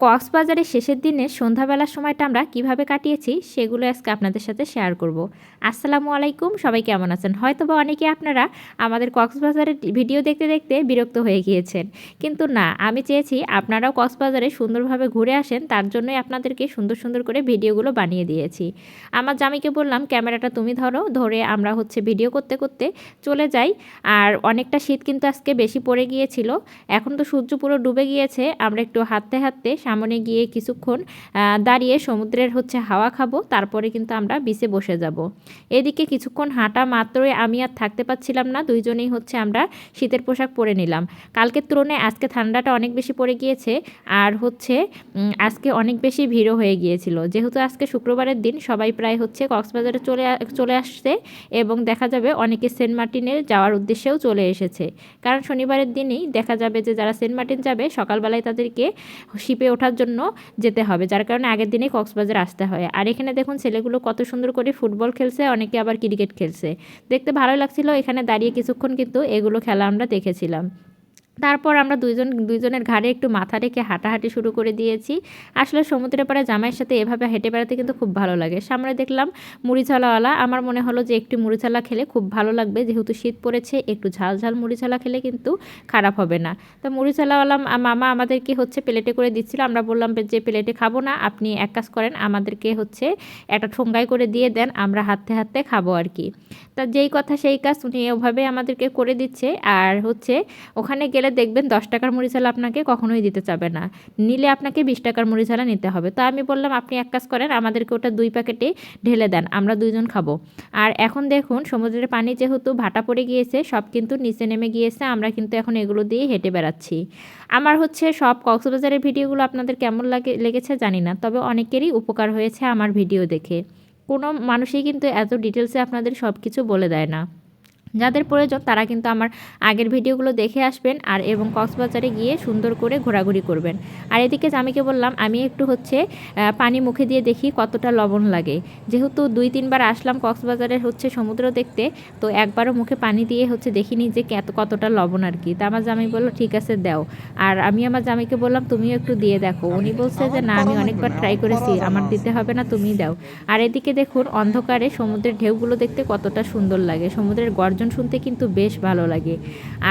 কক্সবাজারের শেষের দিনে সন্ধ্যাবেলার সময়টা আমরা কীভাবে কাটিয়েছি সেগুলো আজকে আপনাদের সাথে শেয়ার করব। আসসালামু আলাইকুম, সবাই কেমন আছেন? হয়তো বা অনেকে আপনারা আমাদের কক্সবাজারের ভিডিও দেখতে দেখতে বিরক্ত হয়ে গিয়েছেন। কিন্তু না, আমি চেয়েছি আপনারাও কক্সবাজারে সুন্দরভাবে ঘুরে আসেন, তার জন্যই আপনাদেরকে সুন্দর সুন্দর করে ভিডিওগুলো বানিয়ে দিয়েছি। আমার জামিকে বললাম, ক্যামেরাটা তুমি ধরো। ধরে আমরা হচ্ছে ভিডিও করতে করতে চলে যাই। আর অনেকটা শীত কিন্তু আজকে বেশি পড়ে গিয়েছিল। এখন তো সূর্য পুরো ডুবে গিয়েছে। আমরা একটু হাঁটতে হাঁটতে সামনে গিয়ে কিছুক্ষণ দাঁড়িয়ে সমুদ্রের হচ্ছে হাওয়া খাব, তারপরে কিন্তু আমরা বিচে বসে যাব। এদিকে কিছুক্ষণ হাঁটা মাত্রই আমি আর থাকতে পারছিলাম না, দুইজনেই হচ্ছে আমরা শীতের পোশাক পরে নিলাম। কালকের তুলনায় আজকে ঠান্ডাটা অনেক বেশি পড়ে গিয়েছে, আর হচ্ছে আজকে অনেক বেশি ভিড়ও হয়ে গিয়েছিল। যেহেতু আজকে শুক্রবারের দিন সবাই প্রায় হচ্ছে কক্সবাজারে চলে চলে আসছে এবং দেখা যাবে অনেকে সেন্ট মার্টিনের যাওয়ার উদ্দেশ্যেও চলে এসেছে। কারণ শনিবারের দিনেই দেখা যাবে যে যারা সেন্ট মার্টিন যাবে, সকালবেলায় তাদেরকে শিপে ওঠার জন্য যেতে হবে, যার কারণে আগের দিনে কক্সবাজার আসতে হয়। আর এখানে দেখুন ছেলেগুলো কত সুন্দর করে ফুটবল খেলছে, অনেকে আবার ক্রিকেট খেলছে। দেখতে ভালো লাগছিল, এখানে দাঁড়িয়ে কিছুক্ষণ কিন্তু এগুলো খেলা আমরা দেখেছিলাম। তারপর আমরা দুইজন, দুইজনের ঘাড়ে একটু মাথা রেখে হাঁটাহাঁটি শুরু করে দিয়েছি। আসলে সমুদ্রের পাড়ে জামাইয়ের সাথে এভাবে হেঁটে বেড়াতে কিন্তু খুব ভালো লাগে। সামনে দেখলাম মুড়িছালাওয়ালা আমার মনে হলো যে একটু মুড়িছালা খেলে খুব ভালো লাগবে। যেহেতু শীত পড়েছে, একটু ঝাল ঝাল মুড়িছালা খেলে কিন্তু খারাপ হবে না। তো মুড়িছালাওয়ালা মামা আমাদেরকে হচ্ছে প্লেটে করে দিচ্ছিল। আমরা বললাম যে প্লেটে খাব না, আপনি এক কাজ করেন, আমাদেরকে হচ্ছে একটা ঠোঙ্গাই করে দিয়ে দেন, আমরা হাতে হাতে খাব আর কি। তা যেই কথা সেই কাজ উনি ওভাবে আমাদেরকে করে দিচ্ছে। আর হচ্ছে ওখানে গেলে দেখবেন দশ টাকার মুড়িঝাল আপনাকে কখনোই দিতে চাবে না। নিলে আপনাকে বিশ টাকার মুড়িঝালা নিতে হবে। তো আমি বললাম, আপনি এক কাজ করেন, আমাদেরকে ওটা দুই প্যাকেটে ঢেলে দেন, আমরা দুইজন খাব। আর এখন দেখুন, সমুদ্রের পানি যেহেতু ভাটা পড়ে গিয়েছে, সব কিন্তু নিচে নেমে গিয়েছে, আমরা কিন্তু এখন এগুলো দিয়ে হেঁটে বেড়াচ্ছি। আমার হচ্ছে সব কক্সবাজারের ভিডিওগুলো আপনাদের কেমন লাগে, লেগেছে জানি না, তবে অনেকেরই উপকার হয়েছে আমার ভিডিও দেখে। কোনো মানুষই কিন্তু এত ডিটেলসে আপনাদের সব কিছু বলে দেয় না। যাদের প্রয়োজন তারা কিন্তু আমার আগের ভিডিওগুলো দেখে আসবেন আর এবং কক্সবাজারে গিয়ে সুন্দর করে ঘোরাঘুরি করবেন। আর এদিকে জামিকে বললাম, আমি একটু হচ্ছে পানি মুখে দিয়ে দেখি কতটা লবণ লাগে। যেহেতু দুই তিনবার আসলাম কক্সবাজারের হচ্ছে সমুদ্র দেখতে, তো একবারও মুখে পানি দিয়ে হচ্ছে দেখিনি যে কতটা লবণ আর কি। তা আমার জামি বলল, ঠিক আছে, দাও। আর আমি আমার জামিকে বললাম, তুমিও একটু দিয়ে দেখো। উনি বলছে যে, না, আমি অনেকবার ট্রাই করেছি, আমার দিতে হবে না তুমি দাও। আর এদিকে দেখুন, অন্ধকারে সমুদ্রের ঢেউগুলো দেখতে কতটা সুন্দর লাগে। সমুদ্রের গর্জন গর্জন শুনতে কিন্তু বেশ ভালো লাগে।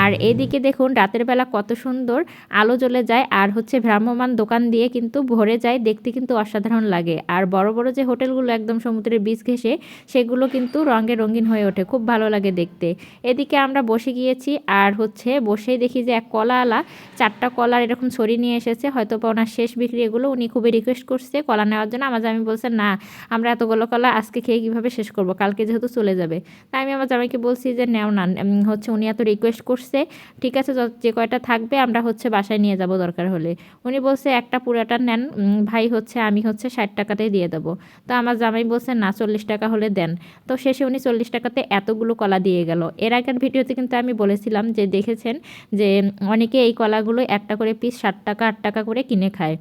আর এদিকে দেখুন, রাতের বেলা কত সুন্দর আলো জ্বলে যায় আর হচ্ছে ভ্রাম্যমান দোকান দিয়ে কিন্তু ভরে যায়, দেখতে কিন্তু অসাধারণ লাগে। আর বড় বড় যে হোটেলগুলো একদম সমুদ্রের বীজ ঘেসে সেগুলো কিন্তু রঙে রঙিন হয়ে ওঠে, খুব ভালো লাগে দেখতে। এদিকে আমরা বসে গিয়েছি আর হচ্ছে বসেই দেখি যে এক কলা আলা চারটা কলার এরকম ছড়ি নিয়ে এসেছে, হয়তো বা ওনার শেষ বিক্রি এগুলো উনি খুবই রিকোয়েস্ট করছে কলা নেওয়ার জন্য। আমার জামি বলছে, না, আমরা এতগুলো কলা আজকে খেয়ে কীভাবে শেষ করব? কালকে যেহেতু চলে যাবে। তাই আমি আমার জামাইকে বলছি যে নেও না হচ্ছে উনি এত রিকোয়েস্ট করছে, ঠিক আছে যে কয়টা থাকবে আমরা হচ্ছে বাসায় নিয়ে যাব দরকার হলে। উনি বলছে, একটা পুরাটা নেন ভাই হচ্ছে, আমি হচ্ছে ষাট টাকাতেই দিয়ে দেবো। তো আমার জামাই বলছে, না, চল্লিশ টাকা হলে দেন। তো শেষে উনি চল্লিশ টাকাতে এতগুলো কলা দিয়ে গেল। এর আগের ভিডিওতে কিন্তু আমি বলেছিলাম যে, দেখেছেন যে অনেকে এই কলাগুলো একটা করে পিস ষাট টাকা, আট টাকা করে কিনে খায়।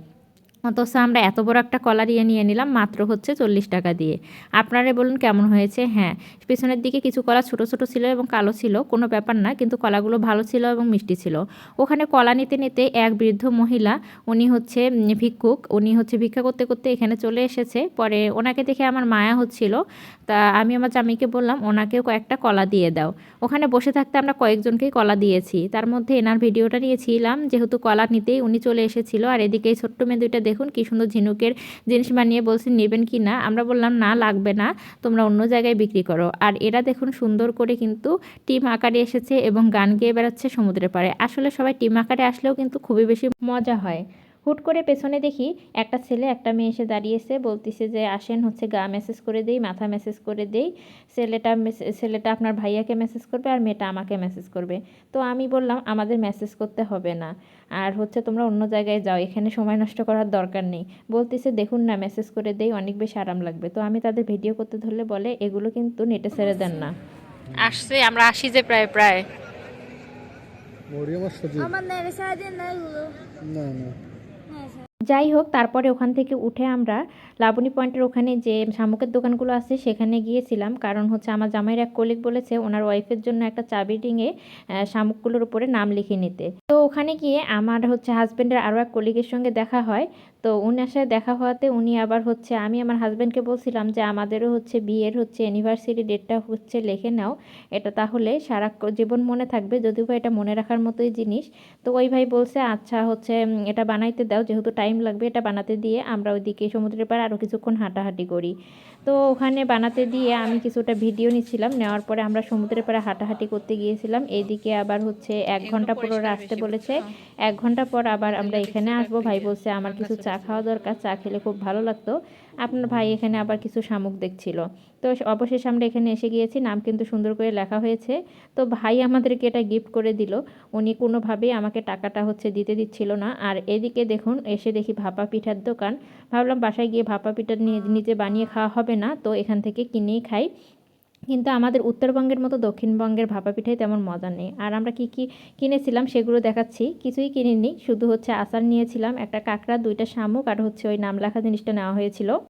অথচ আমরা এত বড় একটা কলা দিয়ে নিয়ে নিলাম, মাত্র হচ্ছে চল্লিশ টাকা দিয়ে। আপনারা বলুন কেমন হয়েছে? হ্যাঁ পেছনের দিকে কিছু কলা ছোট ছোট ছিল এবং কালো ছিল, কোনো ব্যাপার না, কিন্তু কলাগুলো ভালো ছিল এবং মিষ্টি ছিল। ওখানে কলা নিতে নিতে এক বৃদ্ধ মহিলা, উনি হচ্ছে ভিক্ষুক, উনি হচ্ছে ভিক্ষা করতে করতে এখানে চলে এসেছে। পরে ওনাকে দেখে আমার মায়া হচ্ছিল। তা আমি আমার জামিকে বললাম, ওনাকেও কয়েকটা কলা দিয়ে দাও। ওখানে বসে থাকতে আমরা কয়েকজনকেই কলা দিয়েছি। তার মধ্যে এনার ভিডিওটা নিয়েছিলাম, যেহেতু কলা নিতেই উনি চলে এসেছিল, আর এদিকে এই ছোট্ট মেয়ে দুইটা দেখুন কি সুন্দর ঝিনুকের জিনিস বানিয়ে বলছেন নেবেন কি না? আমরা বললাম, না, লাগবে না, তোমরা অন্য জায়গায় বিক্রি করো। আর এরা দেখুন সুন্দর করে কিন্তু টিম আকারে এসেছে এবং গান গেয়ে বেড়াচ্ছে সমুদ্রের পাড়ে। আসলে সবাই টিম আকারে আসলেও কিন্তু খুবই বেশি মজা হয়। হুট করে পেছনে দেখি একটা ছেলে একটা মেয়ে এসে দাঁড়িয়েছে। বলতেছে যে আসেন হচ্ছে গা মেসেজ করে দেই মাথা মেসেজ করে দেই। ছেলেটা ছেলেটা আপনার ভাইয়াকে মেসেজ করবে আর মেয়েটা আমাকে মেসেজ করবে। তো আমি বললাম আমাদের মেসেজ করতে হবে না। আর হচ্ছে তোমরা অন্য জায়গায় যাও এখানে সময় নষ্ট করার দরকার নেই। বলতেছে দেখুন না মেসেজ করে দেই অনেক বেশি আরাম লাগবে। তো আমি তাদের ভিডিও করতে ধরলে বলে এগুলো কিন্তু নেটে ছেড়ে দেন না। আসছে আমরা আসি যে প্রায় প্রায়। আমার না না। যাই হোক তারপরে ওখান থেকে উঠে আমরা লাবণী পয়েন্টের ওখানে যে শামুকের দোকানগুলো আছে, সেখানে গিয়েছিলাম। কারণ হচ্ছে আমার জামাইয়ের এক কলিগ বলেছে, ওনার ওয়াইফের জন্য একটা চাবি ডিঙে শামুকগুলোর উপরে নাম লিখে নিতে। তো ওখানে গিয়ে আমার হচ্ছে হাজব্যান্ডের আরও এক কলিগের সঙ্গে দেখা হয়। তো উনার সাথে দেখা হওয়াতে উনি আবার হচ্ছে আমি আমার হাজব্যান্ডকে বলছিলাম যে আমাদেরও হচ্ছে বিয়ের হচ্ছে অ্যানিভার্সারি ডেটটা হচ্ছে লিখে নাও। এটা তাহলে সারা জীবন মনে থাকবে। যদিও বা এটা মনে রাখার মতোই জিনিস। তো ওই ভাই বলছে আচ্ছা হচ্ছে এটা বানাইতে দাও। যেহেতু টাইম লাগবে এটা বানাতে দিয়ে আমরা ওইদিকে সমুদ্রের পাড়ে আরও কিছুক্ষণ হাঁটাহাঁটি করি। তো ওখানে বানাতে দিয়ে আমি কিছুটা ভিডিও নিচ্ছিলাম। নেওয়ার পরে আমরা সমুদ্রের পাড়ে হাঁটাহাঁটি করতে গিয়েছিলাম। এইদিকে আবার হচ্ছে এক ঘণ্টা পর ওরা আসতে বলেছে। এক ঘণ্টা পর আবার আমরা এখানে আসব। ভাই বলছে আমার কিছু চা খাওয়া দরকার, চা খেলে খুব ভালো লাগতো। আপনার ভাই এখানে আবার কিছু শামুক দেখছিল। তো অবশেষে আমরা এখানে এসে গিয়েছি, নাম কিন্তু সুন্দর করে লেখা হয়েছে। তো ভাই আমাদেরকে এটা গিফট করে দিল। উনি কোনোভাবেই আমাকে টাকাটা হচ্ছে দিতে দিচ্ছিল না। আর এদিকে দেখুন, এসে দেখি ভাপা পিঠার দোকান। ভাবলাম বাসায় গিয়ে ভাপা পিঠা নিয়ে নিজে বানিয়ে খাওয়া হবে না। তো এখান থেকে কিনেই খাই। কিন্তু আমাদের উত্তরবঙ্গের মতো দক্ষিণবঙ্গের ভাপা পিঠাই তেমন মজা নেই। আর আমরা কি কি কিনেছিলাম সেগুলো দেখাচ্ছি। কিছুই কিনিনি, শুধু হচ্ছে আচার নিয়েছিলাম, একটা কাঁকড়া, দুইটা শামুক আর হচ্ছে ওই নাম লেখা জিনিসটা নেওয়া হয়েছিল।